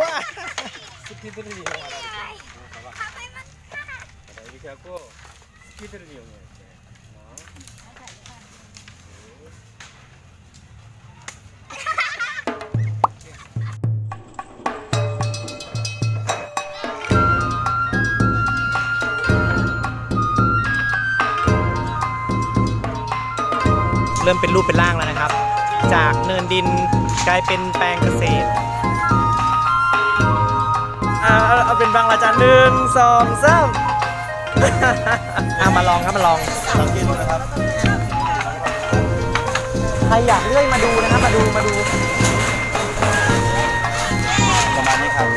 ว้าสกิดรียวอะไรวิชากสกิดรียวเริ่มเป็นรูปเป็นร่างแล้วนะครับ จากเนินดินกลายเป็นแปลงเกษตร เอาเอาเป็นบางละจันหนึ่งสองสามอ่ามาลองครับมาลองลองกินดูนะครับใครอยากเลื่อยมาดูนะครับมาดูมาดูประมาณนี้ครับ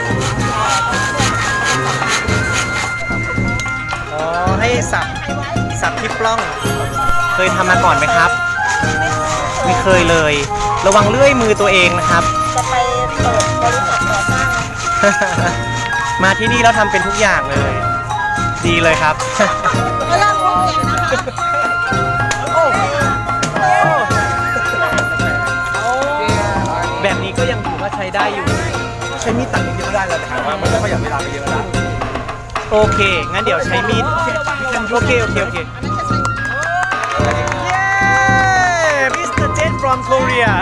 อ๋อให้สับสับที่ปล้อง เคยทำมาก่อนไหมครับ ไม่เคยเลย ระวังเลื่อยมือตัวเองนะครับ จะไปเปิดบริษัทก่อสร้าง มาที่นี่แล้วทำเป็นทุกอย่างเลย ดีเลยครับ ก็ลากลูกเก่งนะคะโอ้แบบนี้ก็ยังถือว่าใช้ได้อยู่ ใช้มีดตัดนิดเดียวก็ได้แล้วแต่ว่ามันก็ประหยัดเวลาไปเยอะแล้วโอเค งั้นเดี๋ยวใช้มีดโอเคโอเคโอเค เย้ Mr. Jet from Korea